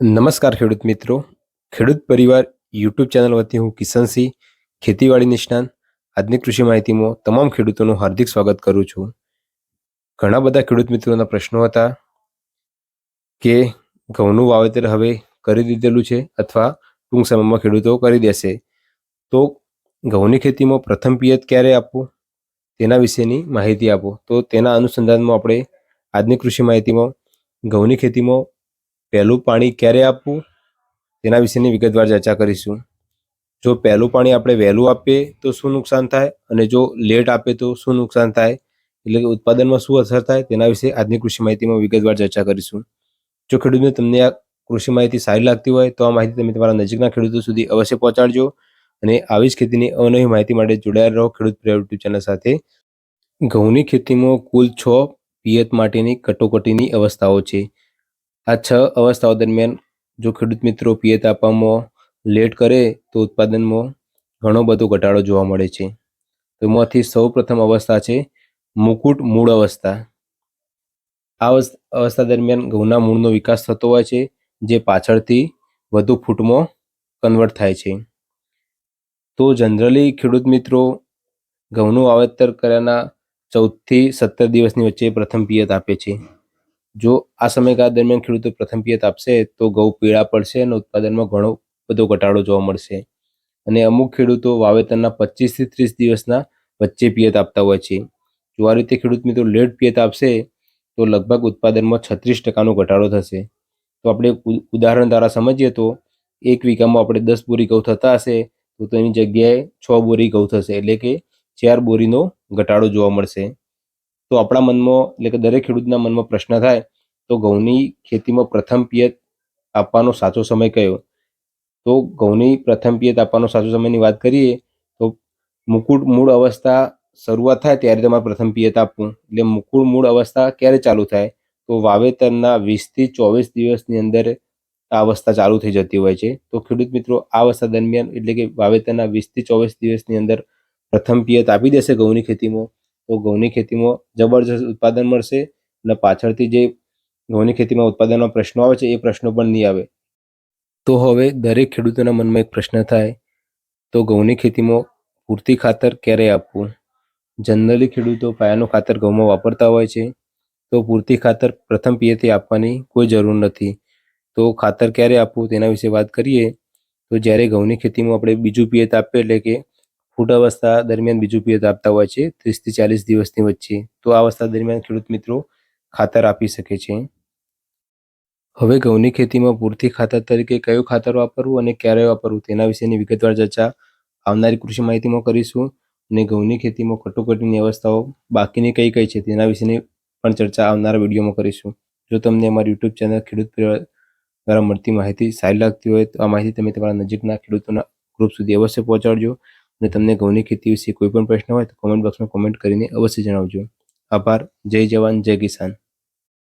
નમસ્કાર ખેડૂત મિત્રો. ખેડૂત પરિવાર યુટ્યુબ ચેનલ વતી હું કિશનસિંહ ખેતીવાડી નિષ્ણાંત. આજની કૃષિ માહિતીમાં તમામ ખેડૂતોનું હાર્દિક સ્વાગત કરું છું. ઘણા બધા ખેડૂત મિત્રોના પ્રશ્નો હતા કે ઘઉંનું વાવેતર હવે કરી દીધેલું છે અથવા ટૂંક સમયમાં ખેડૂતો કરી દેશે. તો ઘઉંની ખેતીમાં પ્રથમ પિયત ક્યારે આપવું? તેના વિશેની માહિતી આપો. તો તેના અનુસંધાનમાં આપણે આજની કૃષિ માહિતીમાં ઘઉંની ખેતીમાં પહેલું પાણી ક્યારે આપવું? તેના વિશેની વિગતવાર ચર્ચા કરીશું. જો પહેલું પાણી આપણે વહેલું આપીએ તો શું નુકસાન થાય અને જો લેટ આપે તો શું નુકસાન થાય? એટલે કે ઉત્પાદનમાં શું અસર થાય? તેના વિશે આજની કૃષિ માહિતીમાં વિગતવાર ચર્ચા કરીશું. જો ખેડૂતને તમને આ કૃષિ માહિતી સારી લાગતી હોય તો આ માહિતી તમે તમારા નજીકના ખેડૂતો સુધી અવશ્ય પહોંચાડજો અને આવી જ ખેતીની અવનવી માહિતી માટે જોડાયેલા રહો ખેડૂત પ્રિય યુટ્યુબ ચેનલ સાથે. ઘઉંની ખેતીમાં કુલ છ પિયત માટેની કટોકટીની અવસ્થાઓ છે. આ છ અવસ્થાઓ દરમિયાન જો ખેડૂત મિત્રો પિયત આપવામાં લેટ કરે તો ઉત્પાદનમાં ઘણો બધો ઘટાડો જોવા મળે છે. તો એમાંથી સૌ પ્રથમ અવસ્થા છે મુકુટ મૂળ અવસ્થા. આ અવસ્થા દરમિયાન ઘઉંના મૂળનો વિકાસ થતો હોય છે, જે પાછળથી વધુ ફૂટમાં કન્વર્ટ થાય છે. તો જનરલી ખેડૂત મિત્રો ઘઉંનું વાવેતર કર્યાના ચૌદથી સત્તર દિવસની વચ્ચે પ્રથમ પિયત આપે છે. જો આ સમયગાળા દરમિયાન ખેડૂતો પ્રથમ પિયત આપશે, તો ઘઉં પીળા પડશે અને ઉત્પાદનમાં ઘણો બધો ઘટાડો જોવા મળશે. અને અમુક ખેડૂતો વાવેતરના પચીસથી ત્રીસ દિવસના વચ્ચે પિયત આપતા હોય છે. જો આ રીતે ખેડૂત મિત્રો લેટ પિયત આપશે, તો લગભગ ઉત્પાદનમાં છત્રીસ ટકાનો ઘટાડો થશે. તો આપણે ઉદાહરણ દ્વારા સમજીએ તો, એક વીઘામાં આપણે દસ બોરી ઘઉં થતા હશે, તો તેની જગ્યાએ છ બોરી ઘઉં થશે. એટલે કે ચાર બોરીનો ઘટાડો જોવા મળશે. તો આપણા મનમાં, એટલે કે દરેક ખેડૂતના મનમાં પ્રશ્ન થાય, તો ઘઉંની ખેતીમાં પ્રથમ પિયત આપવાનો સાચો સમય કયો? તો ઘઉંની પ્રથમ પિયત આપવાનો સાચો સમયની વાત કરીએ, તો મુકુટ મૂળ અવસ્થા શરૂઆત થાય ત્યારે તમારે પ્રથમ પિયત આપવું. એટલે મુકુળ મૂળ અવસ્થા ક્યારે ચાલુ થાય? તો વાવેતરના વીસથી ચોવીસ દિવસની અંદર આ અવસ્થા ચાલુ થઈ જતી હોય છે. તો ખેડૂત મિત્રો, આ અવસ્થા દરમિયાન એટલે કે વાવેતરના વીસથી ચોવીસ દિવસની અંદર પ્રથમ પિયત આપી દેશે ઘઉંની ખેતીમાં. તો ઘઉંની ખેતીમાં જબરજસ્ત ઉત્પાદન મળશે અને પાછળથી જે ઘઉંની ખેતીમાં ઉત્પાદનનો પ્રશ્નો આવે છે, એ પ્રશ્નો પણ નહીં આવે. તો હવે દરેક ખેડૂતોના મનમાં એક પ્રશ્ન થાય, તો ઘઉંની ખેતીમાં પૂરતી ખાતર ક્યારે આપવું? જનરલી ખેડૂતો પાયાનું ખાતર ઘઉંમાં વાપરતા હોય છે, તો પૂરતી ખાતર પ્રથમ પિયતે આપવાની કોઈ જરૂર નથી. તો ખાતર ક્યારે આપવું તેના વિશે વાત કરીએ, તો જ્યારે ઘઉંની ખેતીમાં આપણે બીજું પિયત આપીએ એટલે કે ફૂટ અવસ્થા દરમિયાન બીજું પિયત આપતા હોય છે ત્રીસથી ચાલીસ દિવસની વચ્ચે. તો આ અવસ્થા દરમિયાન ખેડૂત મિત્રો ખાતર આપી શકે છે. હવે ઘઉંની ખેતીમાં પૂરતી ખાતર તરીકે કયું ખાતર વાપરવું અને ક્યારે વાપરવું તેના વિશેની વિગતવાર ચર્ચા આવનારી કૃષિ માહિતીમાં કરીશું અને ઘઉંની ખેતીમાં કટોકટીની અવસ્થાઓ બાકીની કઈ કઈ છે તેના વિશેની પણ ચર્ચા આવનારા વિડીયોમાં કરીશું. જો તમને અમારી યુટ્યુબ ચેનલ ખેડૂત દ્વારા મળતી માહિતી સારી લાગતી હોય તો આ માહિતી તમે તમારા નજીકના ખેડૂતોના ગ્રુપ સુધી અવશ્ય પહોંચાડજો. અને તમને ઘઉંની ખેતી વિશે કોઈ પણ પ્રશ્ન હોય તો કોમેન્ટ બોક્સમાં કોમેન્ટ કરીને અવશ્ય જણાવજો. આભાર. જય જવાન, જય કિસાન.